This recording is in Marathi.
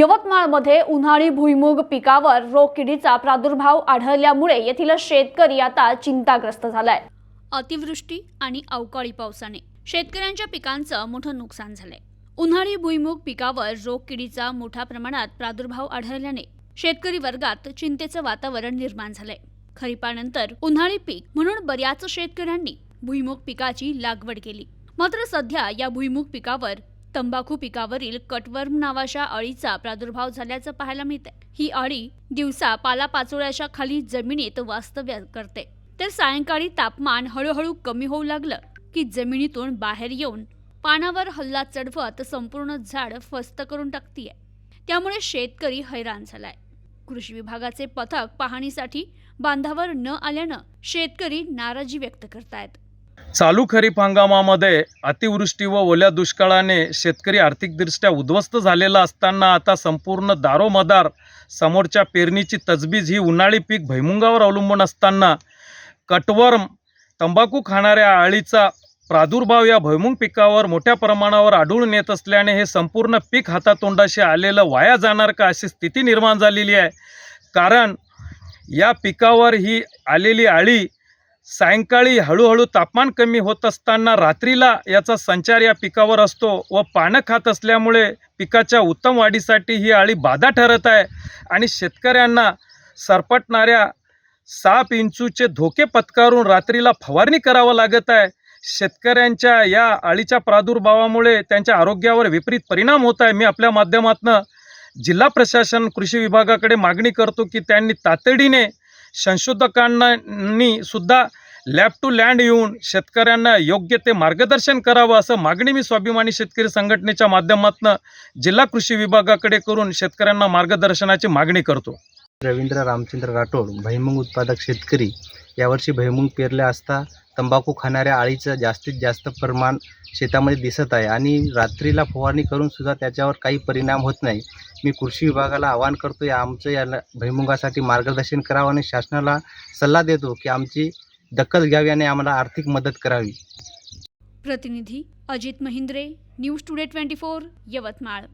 यवतमाळमध्ये उन्हाळी भुईमूग पिकावर रोगकिडीचा प्रादुर्भाव आढळल्यामुळे येथील शेतकरी आता चिंताग्रस्त झालाय. अतिवृष्टी आणि अवकाळी पावसाने शेतकऱ्यांच्या पिकांचं मोठं नुकसान झालंय. उन्हाळी भुईमूग पिकावर रोगकिडीचा मोठ्या प्रमाणात प्रादुर्भाव आढळल्याने शेतकरी वर्गात चिंतेचं वातावरण निर्माण झालंय. खरीपानंतर उन्हाळी पीक म्हणून बऱ्याच शेतकऱ्यांनी भुईमूग पिकाची लागवड केली. मात्र सध्या या भुईमूग पिकावर तंबाखू पिकावरील कटवर्म नावाच्या अळीचा प्रादुर्भाव झाल्याचं पाहायला मिळते ही अळी दिवसा पालापाचोळ्याच्या खाली जमिनीत वास्तव्य करते. तर सायंकाळी तापमान हळूहळू कमी होऊ लागलं की जमिनीतून बाहेर येऊन पानावर हल्ला चढवत संपूर्ण झाड फस्त करून टाकतीये. त्यामुळे शेतकरी हैराण झालाय. कृषी विभागाचे पथक पाहणीसाठी बांधावर न आल्यानं शेतकरी नाराजी व्यक्त करतायत. चालू खरीप हंगामामध्ये अतिवृष्टी व ओल्या दुष्काळाने शेतकरी आर्थिकदृष्ट्या उद्ध्वस्त झालेला असताना आता संपूर्ण दारोमदार समोरच्या पेरणीची तजबीज ही उन्हाळी पीक भैमुंगावर अवलंबून असताना कटवर्म तंबाखू खाणाऱ्या आळीचा प्रादुर्भाव या भैमुंग पिकावर मोठ्या प्रमाणावर आढळून येत असल्याने हे संपूर्ण पीक हातातोंडाशी आलेलं वाया जाणार का अशी स्थिती निर्माण झालेली आहे. कारण या पिकावर ही आलेली आळी सायंकाळी हळूहळू तापमान कमी होत असताना रात्रीला याचा संचार या पिकावर असतो व पानं खात असल्यामुळे पिकाच्या उत्तम वाढीसाठी ही अळी बाधा ठरत आहे. आणि शेतकऱ्यांना सरपटणाऱ्या साप इंचूचे धोके पत्कारून रात्रीला फवारणी करावं लागत आहे. शेतकऱ्यांच्या या अळीच्या प्रादुर्भावामुळे त्यांच्या आरोग्यावर विपरीत परिणाम होत आहे. मी आपल्या माध्यमातून जिल्हा प्रशासन कृषी विभागाकडे मागणी करतो की त्यांनी तातडीने संशोधकांनी सुद्धा लॅब टू लँड येऊन शेतकऱ्यांना योग्य ते मार्गदर्शन करावं असं मागणी मी स्वाभिमानी शेतकरी संघटनेच्या माध्यमातून जिल्हा कृषी विभागाकडे करून शेतकऱ्यांना मार्गदर्शनाची मागणी करतो. रवींद्र रामचंद्र राठोड भैमुंग उत्पादक शेतकरी यावर्षी भैमुंग पेरले असता तंबाखू खाणाऱ्या आळीचं जास्तीत जास्त प्रमाण शेतामध्ये दिसत आहे आणि रात्रीला फवारणी करून सुद्धा त्याच्यावर काही परिणाम होत नाही. मी कृषी विभागाला आवाहन करतो या आमचं या भुईमुगासाठी मार्गदर्शन करावं आणि शासनाला सल्ला देतो की आमची दखल घ्यावी आणि आम्हाला आर्थिक मदत करावी. प्रतिनिधी Ajit Mahindre news today twenty four Yavatmal.